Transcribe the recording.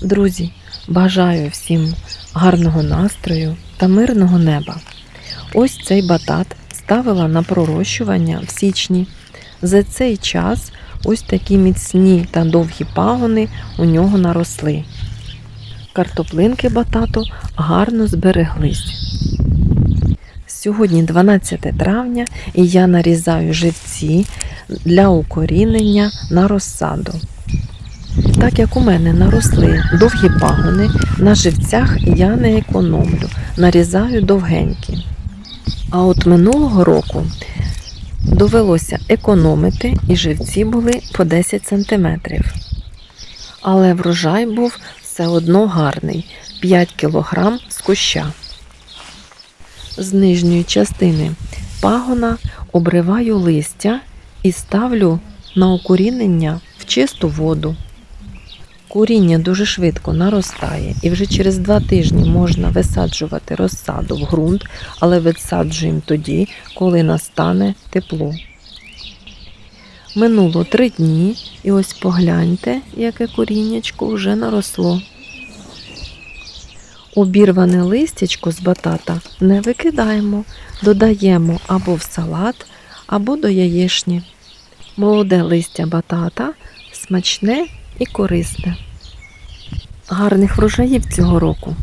Друзі, бажаю всім гарного настрою та мирного неба. Ось цей батат ставила на пророщування в січні. За цей час ось такі міцні та довгі пагони у нього наросли. Картоплинки батату гарно збереглись. Сьогодні 12 травня і я нарізаю живці для укорінення на розсаду. Так як у мене наросли довгі пагони, на живцях я не економлю, нарізаю довгенькі. А от минулого року довелося економити, і живці були по 10 см. Але врожай був все одно гарний 5 кг з куща. З нижньої частини пагона обриваю листя і ставлю на укорінення в чисту воду. Куріння дуже швидко наростає, і вже через два тижні можна висаджувати розсаду в ґрунт, але висаджуємо тоді, коли настане тепло. Минуло три дні, і ось погляньте, яке коріннячко вже наросло. Обірване листячко з батата не викидаємо, додаємо або в салат, або до яєшні. Молоде листя батата смачне і корисне. Гарних врожаїв цього року!